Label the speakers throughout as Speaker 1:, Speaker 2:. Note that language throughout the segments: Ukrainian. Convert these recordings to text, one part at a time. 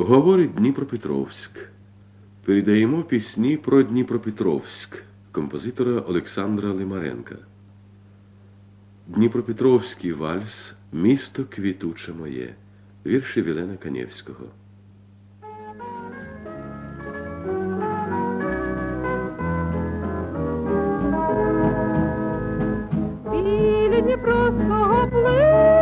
Speaker 1: Говорить Дніпропетровськ. Передаємо пісні про Дніпропетровськ композитора Олександра Лимаренка. Дніпропетровський вальс Місто квітуче моє. Вірші Вілена Канєвського.
Speaker 2: Біля Дніпровського плив.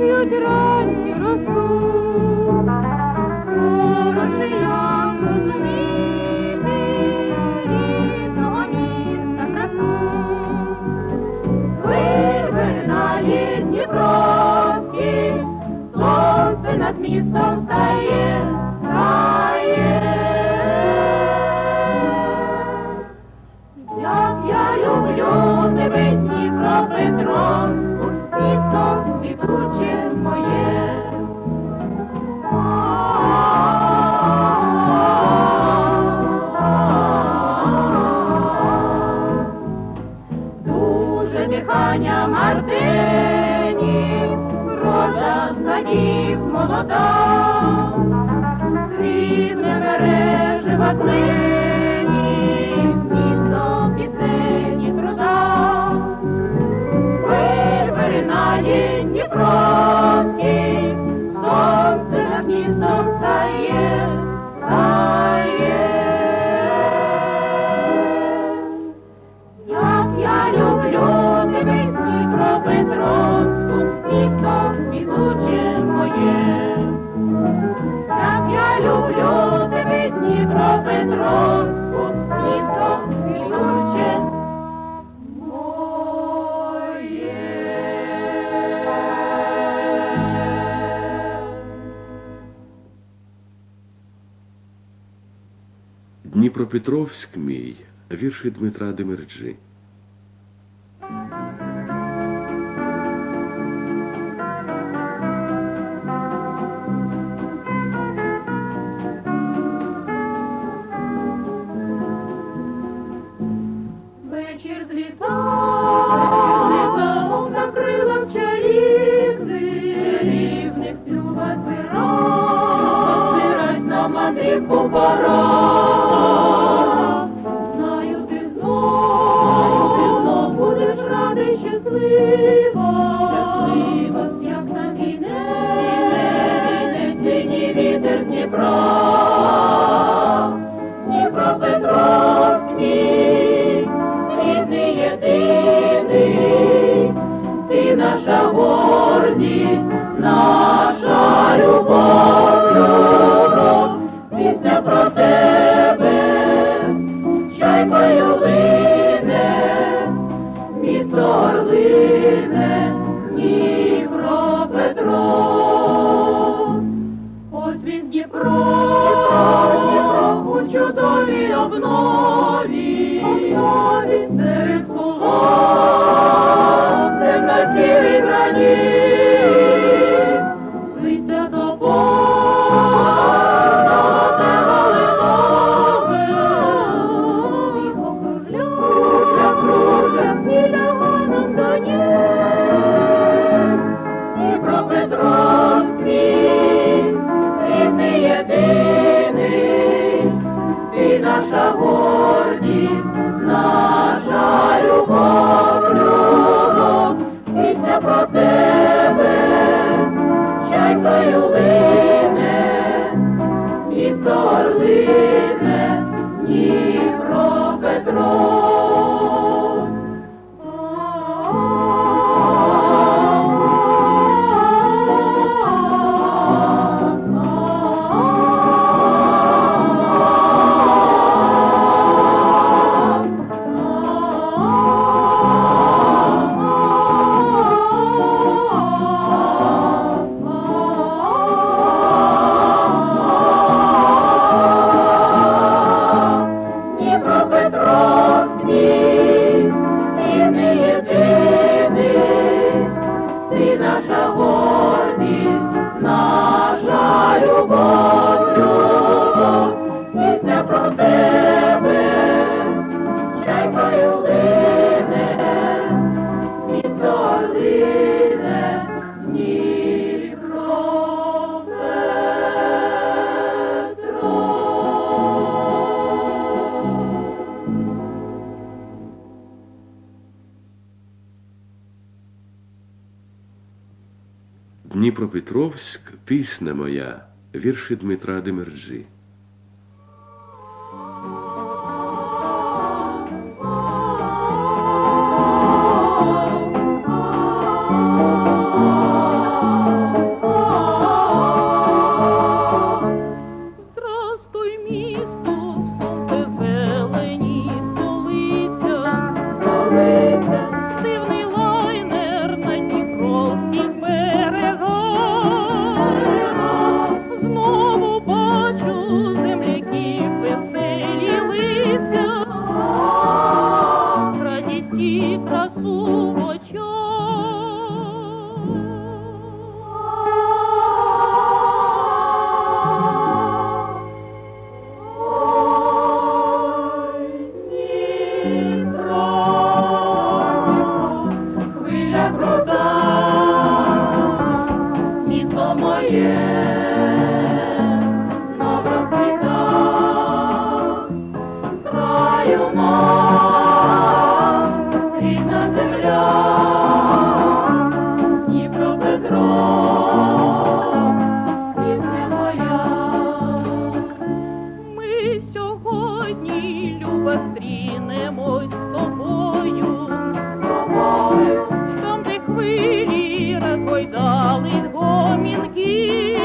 Speaker 2: п'ють ранні росту, хороше як розуміти рідного міста красу, вирве на літні кроски, сонце над містом стає. вода, рідне мережева плив.
Speaker 1: Дніпропетровськ мій, вірші Дмитра
Speaker 2: Демерджи наша гордість. Дніпропетровськ, пісня
Speaker 1: моя, вірші Дмитра Демерджі.
Speaker 2: сьогодні, люба, стрінемось з тобою,
Speaker 3: тобою,
Speaker 2: там, де хвилі розгойдались гомінки.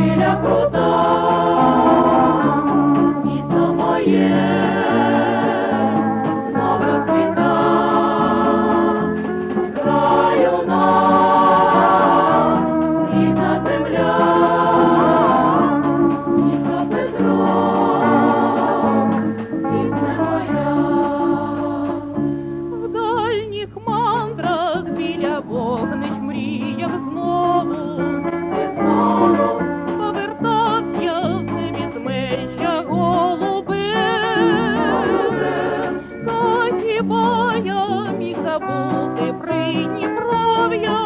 Speaker 3: хвиля
Speaker 2: крута. забути придніпров'я.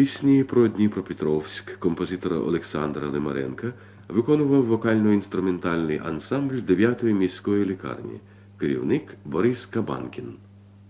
Speaker 1: Пісні про Дніпропетровськ композитора Олександра Лимаренка виконував вокально-інструментальний ансамбль 9-ї міської лікарні, керівник Борис Кабанкін.